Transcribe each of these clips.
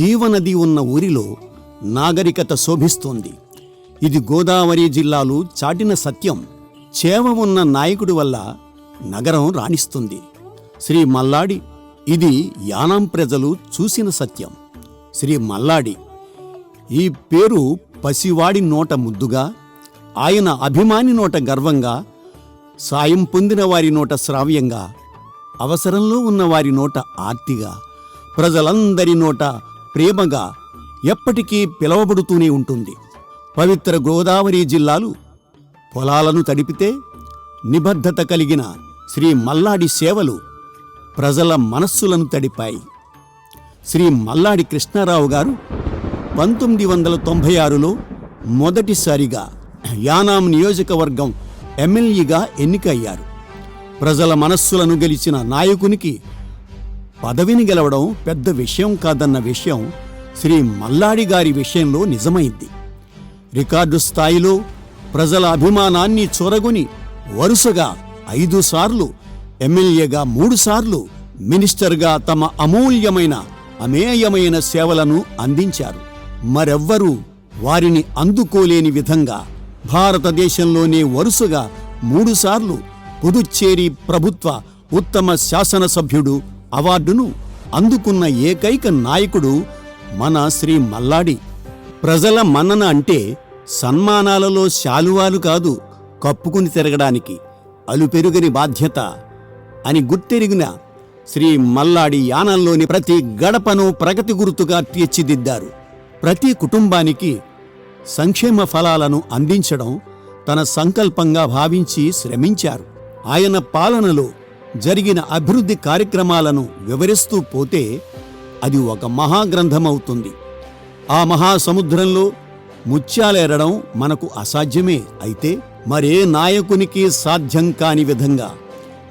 జీవనది ఉన్న ఊరిలో నాగరికత శోభిస్తోంది. ఇది గోదావరి జిల్లాలు చాటిన సత్యం చేవ ఉన్న నాయకుడి వల్ల నగరం రాణిస్తుంది. శ్రీ మల్లాడి ఇది యానాం ప్రజలు చూసిన సత్యం. శ్రీ మల్లాడి ఈ పేరు పసివాడి నోట ముద్దుగా ఆయన అభిమాని నోట గర్వంగా సాయం పొందిన వారి నోట శ్రావ్యంగా అవసరంలో ఉన్న వారి నోట ఆర్తిగా ప్రజలందరి నోట ప్రేమగా ఎప్పటికీ పిలవబడుతూనే ఉంటుంది. పవిత్ర గోదావరి జిల్లాలు పొలాలను తడిపితే నిబద్ధత కలిగిన శ్రీ మల్లాడి సేవలు ప్రజల మనస్సులను తడిపాయి. శ్రీ మల్లాడి కృష్ణారావు గారు పంతొమ్మిది వందల తొంభై ఆరులో మొదటిసారిగా యానాం నియోజకవర్గం ఎమ్మెల్యేగా ఎన్నికయ్యారు. ప్రజల మనస్సులను గెలిచిన నాయకునికి పదవిని గెలవడం పెద్ద విషయం కాదన్న విషయం శ్రీ మల్లాడి గారి విషయంలో నిజమైంది. రికార్డు స్థాయిలో ప్రజల అభిమానాన్ని చూరగొని వరుసగా ఐదు సార్లు ఎమ్మెల్యేగా మూడు సార్లు మినిస్టర్గా తమ అమూల్యమైన అమేయమైన సేవలను అందించారు. మరెవ్వరూ వారిని అందుకోలేని విధంగా భారతదేశంలోనే వరుసగా మూడుసార్లు పుదుచ్చేరి ప్రభుత్వ ఉత్తమ శాసనసభ్యుడు అవార్డును అందుకున్న ఏకైక నాయకుడు మన శ్రీ మల్లాడి. ప్రజల మన్నన అంటే సన్మానాలలో శాలువాలు కాదు కప్పుకుని తిరగడానికి అలుపెరుగని బాధ్యత అని గుర్తెరిగిన శ్రీ మల్లాడి యానంలోని ప్రతి గడపను ప్రగతి గుర్తుగా తీర్చిదిద్దారు. ప్రతి కుటుంబానికి సంక్షేమ ఫలాలను అందించడం తన సంకల్పంగా భావించి శ్రమించారు. ఆయన పాలనలో జరిగిన అభివృద్ధి కార్యక్రమాలను వివరిస్తూ పోతే అది ఒక మహాగ్రంథమవుతుంది. ఆ మహాసముద్రంలో ముత్యాలేరడం మనకు అసాధ్యమే అయితే మరే నాయకునికి సాధ్యం కాని విధంగా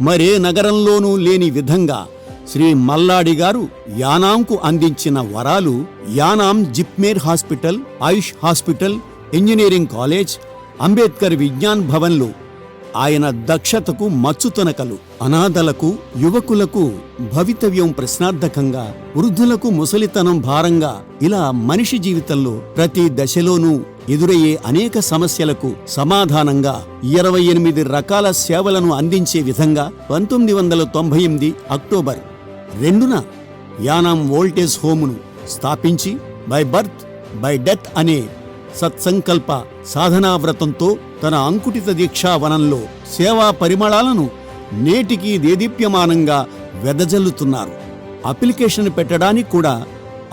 మరే నగరంలోనూ లేని విధంగా శ్రీ మల్లాడి గారు యానాంకు అందించిన వరాలు Yanam JIPMER hospital AYUSH hospital engineering college Ambedkar Vignan భవన్లు ఆయన దక్షతకు మచ్చుతనకలు. అనాథలకు యువకులకు భవితవ్యం ప్రశ్నార్థకంగా వృద్ధులకు ముసలితనం భారంగా ఇలా మనిషి జీవితంలో ప్రతి దశలోనూ ఎదురయ్యే అనేక సమస్యలకు సమాధానంగా ఇరవై ఎనిమిది రకాల సేవలను అందించే విధంగా పంతొమ్మిది వందల తొంభై ఎనిమిది అక్టోబర్ రెండున యానాం వోల్టేజ్ హోమును స్థాపించి బై బర్త్ బై డెత్ అనే సత్సంకల్ప సాధనావ్రతంతో తన అంకుటిత దీక్షా వనంలో సేవా పరిమళాలను నేటికి దేదీప్యమానంగా వెదజల్లుతున్నారు. అప్లికేషన్ పెట్టడానికి కూడా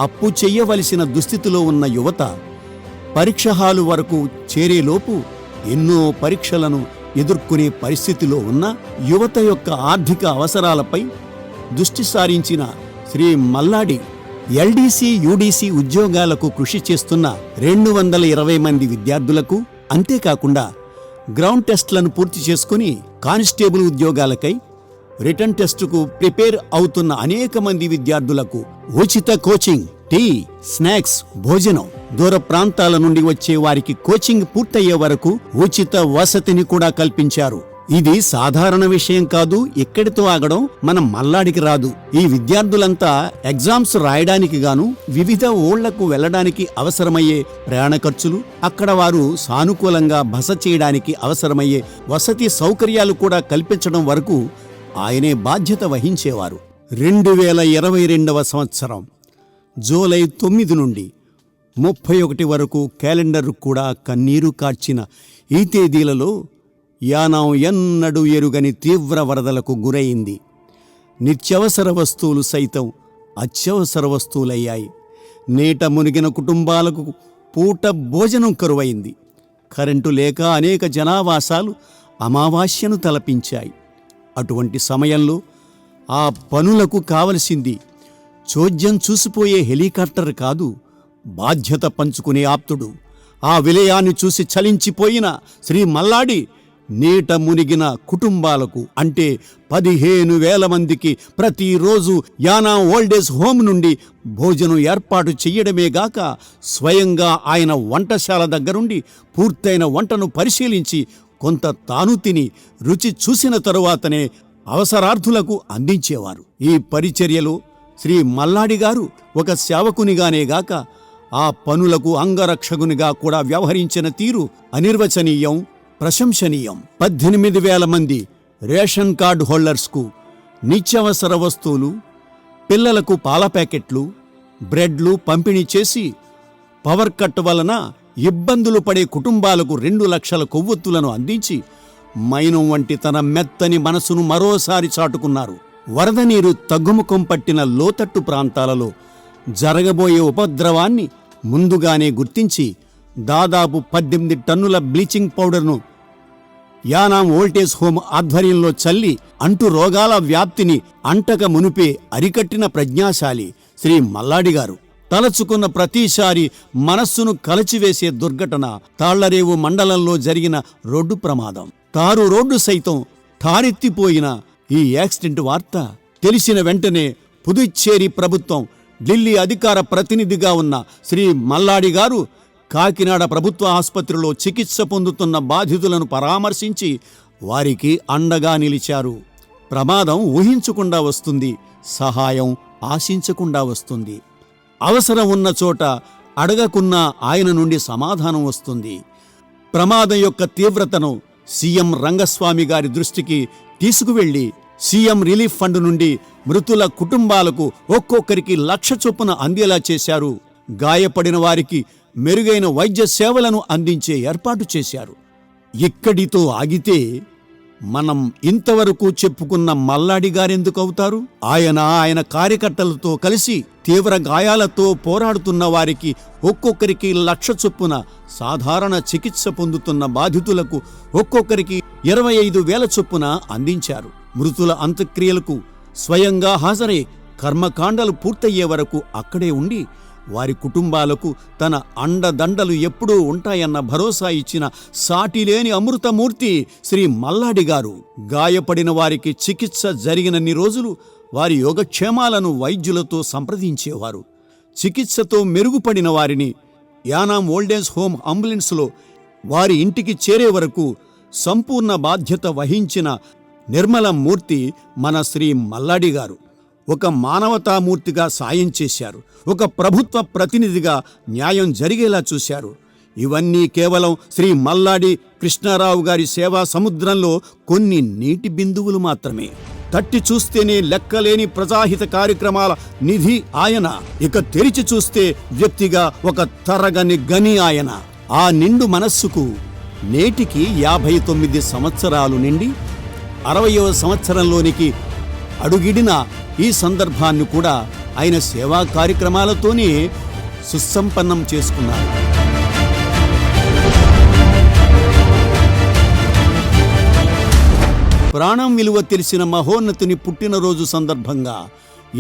అప్పు చెయ్యవలసిన దుస్థితిలో ఉన్న యువత పరీక్ష హాలు వరకు చేరేలోపు ఎన్నో పరీక్షలను ఎదుర్కొనే పరిస్థితిలో ఉన్న యువత యొక్క ఆర్థిక అవసరాలపై దృష్టి సారించిన శ్రీ మల్లాడి ఎల్డీసీ యూడీసీ ఉద్యోగాలకు కృషి చేస్తున్న రెండు వందల ఇరవై మంది విద్యార్థులకు అంతేకాకుండా గ్రౌండ్ టెస్ట్లను పూర్తి చేసుకుని కానిస్టేబుల్ ఉద్యోగాలకై రిటర్న్ టెస్టుకు ప్రిపేర్ అవుతున్న అనేక మంది విద్యార్థులకు ఉచిత కోచింగ్ టీ స్నాక్స్ భోజనం దూర ప్రాంతాల నుండి వచ్చే వారికి కోచింగ్ పూర్తయ్యే వరకు ఉచిత వసతిని కూడా కల్పించారు. ఇది సాధారణ విషయం కాదు ఇక్కడితో ఆగడం మన మల్లాడికి రాదు. ఈ విద్యార్థులంతా ఎగ్జామ్స్ రాయడానికి గాను వివిధ ఊళ్ళకు వెళ్ళడానికి అవసరమయ్యే ప్రయాణ ఖర్చులు అక్కడ వారు సానుకూలంగా బస చేయడానికి అవసరమయ్యే వసతి సౌకర్యాలు కూడా కల్పించడం వరకు ఆయనే బాధ్యత వహించేవారు. రెండు వేల ఇరవై రెండవ సంవత్సరం జూలై తొమ్మిది నుండి ముప్పై ఒకటి వరకు క్యాలెండర్ కూడా కన్నీరు కార్చిన ఈ తేదీలలో యానాం ఎన్నడూ ఎరుగని తీవ్ర వరదలకు గురైంది. నిత్యవసర వస్తువులు సైతం అత్యవసర వస్తువులయ్యాయి. నీట మునిగిన కుటుంబాలకు పూట భోజనం కరువైంది. కరెంటు లేక అనేక జనావాసాలు అమావాస్యను తలపించాయి. అటువంటి సమయంలో ఆ పనులకు కావలసింది చోద్యం చూసిపోయే హెలికాప్టర్ కాదు బాధ్యత పంచుకునే ఆప్తుడు. ఆ విలయాన్ని చూసి చలించిపోయిన శ్రీ మల్లాడి నీట మునిగిన కుటుంబాలకు అంటే పదిహేను వేల మందికి ప్రతిరోజు యానా ఓల్డేజ్ హోమ్ నుండి భోజనం ఏర్పాటు చెయ్యడమే గాక స్వయంగా ఆయన వంటశాల దగ్గరుండి పూర్తయిన వంటను పరిశీలించి కొంత తాను తిని రుచి చూసిన తరువాతనే అవసరార్థులకు అందించేవారు. ఈ పరిచర్యలో శ్రీ మల్లాడి గారు ఒక సేవకునిగానే గాక ఆ పనులకు అంగరక్షకునిగా కూడా వ్యవహరించిన తీరు అనిర్వచనీయం ప్రశంసనీయం. పద్దెనిమిది వేల మంది రేషన్ కార్డు హోల్డర్స్కు నిత్యావసర వస్తువులు పిల్లలకు పాల ప్యాకెట్లు బ్రెడ్లు పంపిణీ చేసి పవర్ కట్ వలన ఇబ్బందులు పడే కుటుంబాలకు రెండు లక్షల కొవ్వొత్తులను అందించి మైనం వంటి తన మెత్తని మనసును మరోసారి చాటుకున్నారు. వరద నీరు తగ్గుముఖం పట్టిన లోతట్టు ప్రాంతాలలో జరగబోయే ఉపద్రవాన్ని ముందుగానే గుర్తించి దాదాపు పద్దెనిమిది టన్నుల బ్లీచింగ్ పౌడర్ను యానాం ఓల్టేజ్ హోమ్ ఆధ్వర్యంలో చల్లి అంటు రోగాల వ్యాప్తిని అంటక మునిపే అరికట్టిన ప్రజ్ఞాశాలి శ్రీ మల్లాడి గారు. తలచుకున్న ప్రతిసారి మనస్సును కలచివేసే దుర్ఘటన తాళ్ళరేవు మండలంలో జరిగిన రోడ్డు ప్రమాదం. తారు రోడ్డు సైతం ఠారెత్తిపోయిన ఈ యాక్సిడెంట్ వార్త తెలిసిన వెంటనే పుదుచ్చేరి ప్రభుత్వం ఢిల్లీ అధికార ప్రతినిధిగా ఉన్న శ్రీ మల్లాడి గారు కాకినాడ ప్రభుత్వ ఆసుపత్రిలో చికిత్స పొందుతున్న బాధితులను పరామర్శించి వారికి అండగా నిలిచారు. ప్రమాదం ఊహించకుండా వస్తుంది సహాయం ఆశించకుండా వస్తుంది. అవసరం ఉన్న చోట అడగకున్నా ఆయన నుండి సమాధానం వస్తుంది. ప్రమాదం యొక్క తీవ్రతను సీఎం రంగస్వామి గారి దృష్టికి తీసుకువెళ్ళి సీఎం రిలీఫ్ ఫండ్ నుండి మృతుల కుటుంబాలకు ఒక్కొక్కరికి లక్ష చొప్పున అందేలా చేశారు. గాయపడిన వారికి మెరుగైన వైద్య సేవలను అందించే ఏర్పాటు చేశారు. ఇక్కడితో ఆగితే మనం ఇంతవరకు చెప్పుకున్న మల్లాడి గారెందుకు అవుతారు? ఆయన ఆయన కార్యకర్తలతో కలిసి తీవ్ర గాయాలతో పోరాడుతున్న వారికి ఒక్కొక్కరికి లక్ష చొప్పున సాధారణ చికిత్స పొందుతున్న బాధితులకు ఒక్కొక్కరికి ఇరవై ఐదు వేల చొప్పున అందించారు. మృతుల అంత్యక్రియలకు స్వయంగా హాజరై కర్మకాండలు పూర్తయ్యే వరకు అక్కడే ఉండి వారి కుటుంబాలకు తన అండదండలు ఎప్పుడూ ఉంటాయన్న భరోసా ఇచ్చిన సాటిలేని అమృతమూర్తి శ్రీ మల్లాడి గారు. గాయపడిన వారికి చికిత్స జరిగినన్ని రోజులు వారి యోగక్షేమాలను వైద్యులతో సంప్రదించేవారు. చికిత్సతో మెరుగుపడిన వారిని యానాం ఓల్డేజ్ హోమ్ అంబులెన్స్లో వారి ఇంటికి చేరే వరకు సంపూర్ణ బాధ్యత వహించిన నిర్మల మూర్తి మన శ్రీ మల్లాడి గారు. ఒక మానవతామూర్తిగా సాయం చేశారు. ఒక ప్రభుత్వ ప్రతినిధిగా న్యాయం జరిగేలా చూశారు. ఇవన్నీ కేవలం శ్రీ మల్లాడి కృష్ణారావు గారి సేవా సముద్రంలో కొన్ని నీటి బిందువులు మాత్రమే. తట్టి చూస్తేనే లెక్కలేని ప్రజాహిత కార్యక్రమాల నిధి ఆయన. ఇక తెరిచి చూస్తే వ్యక్తిగా ఒక తరగని గని ఆయన. ఆ నిండు మనస్సుకు నేటికి యాభై తొమ్మిది సంవత్సరాలు నిండి అరవయవ సంవత్సరంలోనికి అడుగిడిన ఈ సందర్భాన్ని కూడా ఆయన సేవా కార్యక్రమాలతోనే సుసంపన్నం చేసుకున్నారు. ప్రాణం విలువ తెలిసిన మహోన్నతుని పుట్టినరోజు సందర్భంగా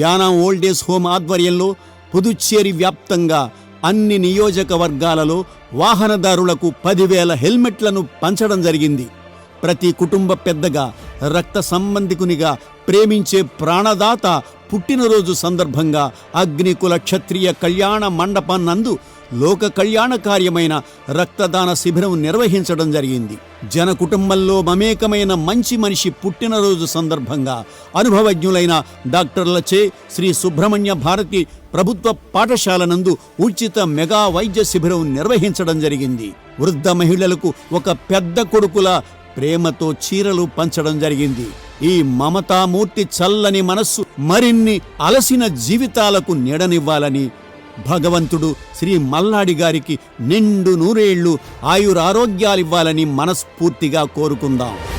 యానా ఓల్డేజ్ హోమ్ ఆధ్వర్యంలో పుదుచ్చేరి వ్యాప్తంగా అన్ని నియోజకవర్గాలలో వాహనదారులకు పదివేల హెల్మెట్లను పంచడం జరిగింది. ప్రతి కుటుంబ పెద్దగా రక్త సంబంధికునిగా ప్రేమించే ప్రాణదాత పుట్టినరోజు సందర్భంగా అగ్నికుల క్షత్రియ కళ్యాణ మండపం నందు లోక కళ్యాణ కార్యమైన రక్తదాన శిబిరం నిర్వహించడం జరిగింది. జన కుటుంబంలో మమేకమైన మంచి మనిషి పుట్టినరోజు సందర్భంగా అనుభవజ్ఞులైన డాక్టర్లచే శ్రీ సుబ్రహ్మణ్య భారతి ప్రభుత్వ పాఠశాల నందు ఉచిత మెగా వైద్య శిబిరం నిర్వహించడం జరిగింది. వృద్ధ మహిళలకు ఒక పెద్ద కొడుకుల ప్రేమతో చీరలు పంచడం జరిగింది. ఈ మమతామూర్తి చల్లని మనస్సు మరిన్ని అలసిన జీవితాలకు నీడనివ్వాలని భగవంతుడు శ్రీ మల్లాడి గారికి నిండు నూరేళ్ళు ఆయురారోగ్యాలివ్వాలని మనస్ఫూర్తిగా కోరుకుందాం.